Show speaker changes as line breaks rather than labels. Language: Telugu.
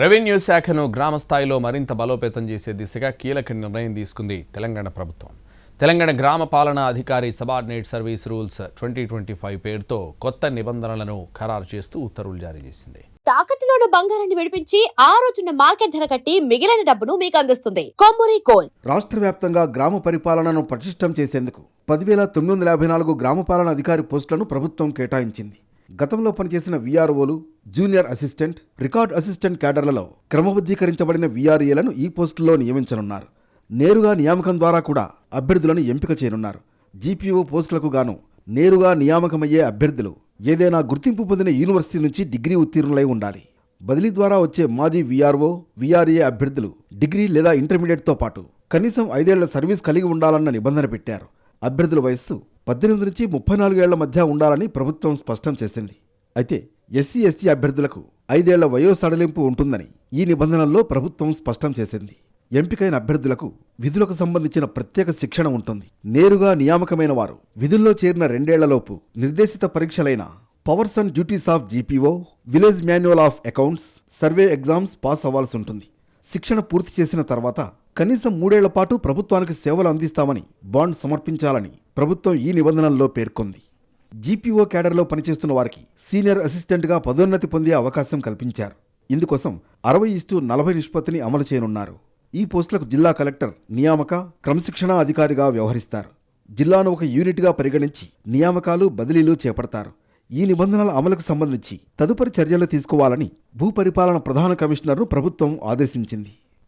రెవెన్యూ శాఖను గ్రామ స్థాయిలో మరింత బలోపేతం చేసే దిశగా కీలక నిర్ణయం తీసుకుంది తెలంగాణ ప్రభుత్వం. తెలంగాణ గ్రామ పాలనా అధికారి subordinate service rules twenty twenty five పేరుతో కొత్త నిబంధనలను ఖరారు చేస్తూ ఉత్తర్వులు జారీ చేసింది.
తాకట్టులోని బంగారాన్ని విడిపించి ఆ రోజున మార్కెట్ ధర కట్టి మిగిలిన డబ్బును మీకు అందిస్తుంది. కొమ్మూరి గోల్డ్
రాష్ట్ర వ్యాప్తంగా గ్రామ పరిపాలనను పటిష్టం చేసేందుకు పదివేల తొమ్మిది వందల యాభై నాలుగు గ్రామ పాలన అధికారి పోస్టులను ప్రభుత్వం కేటాయించింది. గతంలో పనిచేసిన వీఆర్ఓలు జూనియర్ అసిస్టెంట్ రికార్డ్ అసిస్టెంట్ క్యాడర్లలో క్రమబద్ధీకరించబడిన వీఆర్ఏలను ఈ పోస్టుల్లో నియమించనున్నారు. నేరుగా నియామకం ద్వారా కూడా అభ్యర్థులను ఎంపిక చేయనున్నారు. జీపీఓ పోస్టులకు గాను నేరుగా నియామకమయ్యే అభ్యర్థులు ఏదైనా గుర్తింపు పొందిన యూనివర్సిటీ నుంచి డిగ్రీ ఉత్తీర్ణులై ఉండాలి. బదిలీ ద్వారా వచ్చే మాజీ వీఆర్ఓ వీఆర్ఏ అభ్యర్థులు డిగ్రీ లేదా ఇంటర్మీడియట్తో పాటు కనీసం ఐదేళ్ళ సర్వీస్ కలిగి ఉండాలన్న నిబంధన పెట్టారు. అభ్యర్థుల వయస్సు పద్దెనిమిది నుంచి ముప్పై నాలుగేళ్ళ మధ్య ఉండాలని ప్రభుత్వం స్పష్టం చేసింది. అయితే ఎస్సీ ఎస్టీ అభ్యర్థులకు ఐదేళ్ళ వయో సడలింపు ఉంటుందని ఈ నిబంధనల్లో ప్రభుత్వం స్పష్టం చేసింది. ఎంపికైన అభ్యర్థులకు విధులకు సంబంధించిన ప్రత్యేక శిక్షణ ఉంటుంది. నేరుగా నియామకమైన వారు విధుల్లో చేరిన రెండేళ్ళలోపు నిర్దేశిత పరీక్షలైన powers and duties of GPO village manual of accounts survey exams pass అవ్వాల్సి ఉంటుంది. శిక్షణ పూర్తి చేసిన తర్వాత కనీసం మూడేళ్ళ పాటు ప్రభుత్వానికి సేవలు అందిస్తామని బాండ్ సమర్పించాలని ప్రభుత్వం ఈ నిబంధనల్లో పేర్కొంది. జీపీఓ క్యాడర్లో పనిచేస్తున్న వారికి సీనియర్ అసిస్టెంట్గా పదోన్నతి పొందే అవకాశం కల్పించారు. ఇందుకోసం అరవై ఇస్టు నలభై నిష్పత్తిని అమలు చేయనున్నారు. ఈ పోస్టులకు జిల్లా కలెక్టర్ నియామక క్రమశిక్షణా అధికారిగా వ్యవహరిస్తారు. జిల్లాను ఒక యూనిట్గా పరిగణించి నియామకాలు బదిలీలు చేపడతారు. ఈ నిబంధనల అమలుకు సంబంధించి తదుపరి చర్యలు తీసుకోవాలని భూపరిపాలన ప్రధాన కమిషనర్ను ప్రభుత్వం ఆదేశించింది.